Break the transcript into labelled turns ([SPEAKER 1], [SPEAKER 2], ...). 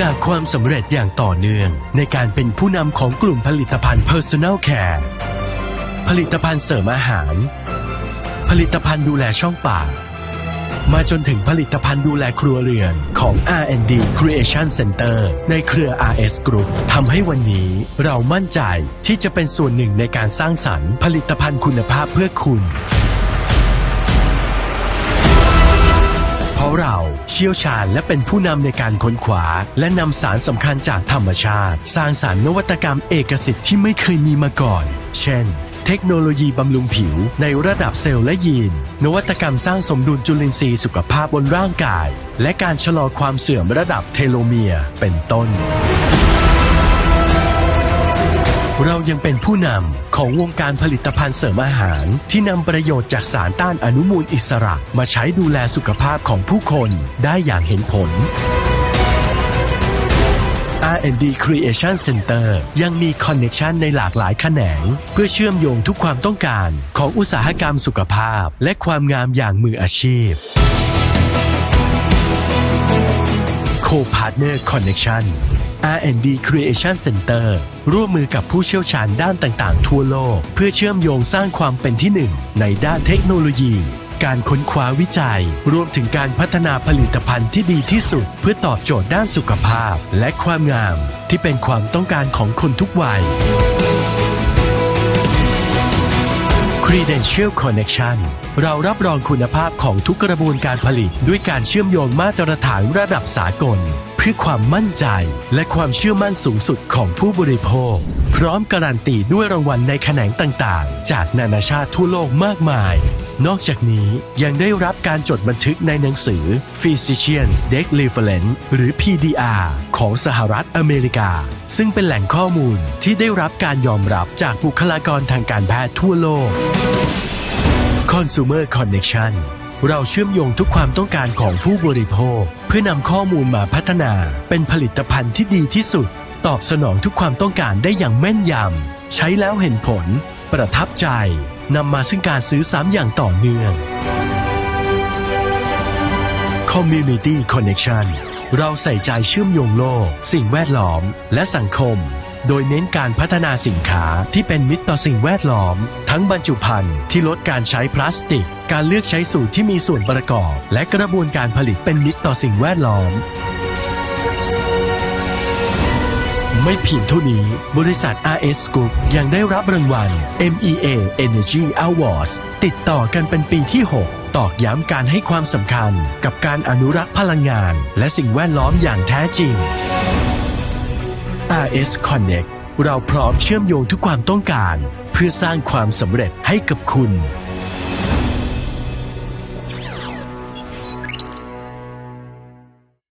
[SPEAKER 1] จากความสำเร็จอย่างต่อเนื่อง ในการเป็นผู้นำของกลุ่มผลิตภัณฑ์ Personal Care ผลิตภัณฑ์เสริมอาหาร ผลิตภัณฑ์ดูแลช่องปาก มาจนถึงผลิตภัณฑ์ดูแลครัวเรือนของ R&D Creation Center ในเครือ RS Group ทำให้วันนี้เรามั่นใจที่จะเป็นส่วนหนึ่งในการสร้างสรรค์ผลิตภัณฑ์คุณภาพเพื่อคุณ ราะเราเชี่ยวชาญและเป็นผู้นำในการค้นคว้าและนำสารสำคัญจากธรรมชาติ สร้างสารนวัตกรรมเอกสิทธิ์ที่ไม่เคยมีมาก่อน เช่นเทคโนโลยีบำรุงผิวในระดับเซลล์และยีน นวัตกรรมสร้างสมดุลจุลินทรีย์สุขภาพบนร่างกาย และการชะลอความเสื่อมระดับเทโลเมียร์เป็นต้น เรายังเป็นผู้นำของวงการผลิตภัณฑ์เสริมอาหาร ที่นำประโยชน์จากสารต้านอนุมูลอิสระ มาใช้ดูแลสุขภาพของผู้คนได้อย่างเห็นผล R&D Creation Center ยังมีคอนเน t ชันในหลากหลายแขนง เพื่อเชื่อมโยงทุกความต้องการของอุตสาหกรรมสุขภาพ และความงามอย่างมืออาชีพ Co-Partner Connection R&D Creation Center ร่วมมือกับผู้เชี่ยวชาญด้านต่างๆ ทั่วโลก เพื่อเชื่อมโยงสร้างความเป็นที่หนึ่งในด้านเทคโนโลยี การค้นคว้าวิจัย รวมถึงการพัฒนาผลิตภัณฑ์ที่ดีที่สุด เพื่อตอบโจทย์ด้านสุขภาพ และความงาม ที่เป็นความต้องการของคนทุกวัย Credential Connection เรารับรองคุณภาพของทุกกระบวนการผลิต ด้วยการเชื่อมโยงมาตรฐานระดับสากล พื่อความมั่นใจ และความเชื่อมั่นสูงสุดของผู้บริโภค พร้อมการันตีด้วยรางวัลในแขนงต่างๆ จากนานาชาติทั่วโลกมากมาย นอกจากนี้ยังได้รับการจดบันทึกในหนังสือ Physicians Deck Reference หรือ PDR ของสหรัฐอเมริกา ซึ่งเป็นแหล่งข้อมูลที่ได้รับการยอมรับจากบุคลากรทางการแพทย์ทั่วโลก Consumer Connection เราเชื่อมโยงทุกความต้องการของผู้บริโภค เพื่อนำข้อมูลมาพัฒนา เป็นผลิตภัณฑ์ที่ดีที่สุด ตอบสนองทุกความต้องการได้อย่างแม่นยำ ใช้แล้วเห็นผล ประทับใจนำมาซึ่งการซื้อซ้ำอย่างต่อเนื่อง Community Connection เราใส่ใจเชื่อมโยงโลก สิ่งแวดล้อม และสังคม โดยเน้นการพัฒนาสินค้าที่เป็นมิตรต่อสิ่งแวดล้อม ทั้งบรรจุภัณฑ์ที่ลดการใช้พลาสติก การเลือกใช้สูตรที่มีส่วนประกอบ และกระบวนการผลิตเป็นมิตรต่อสิ่งแวดล้อมไม่เพียงเท่านี้บริษัท RS Group ยังได้รับรางวัล MEA Energy Awards ติดต่อกันเป็นปีที่ 6 ตอกย้ำการให้ความสำคัญกับการอนุรักษ์พลังงาน และสิ่งแวดล้อมอย่างแท้จริง RS Connect เราพร้อมเชื่อมโยงทุกความต้องการ เพื่อสร้างความสำเร็จให้กับคุณ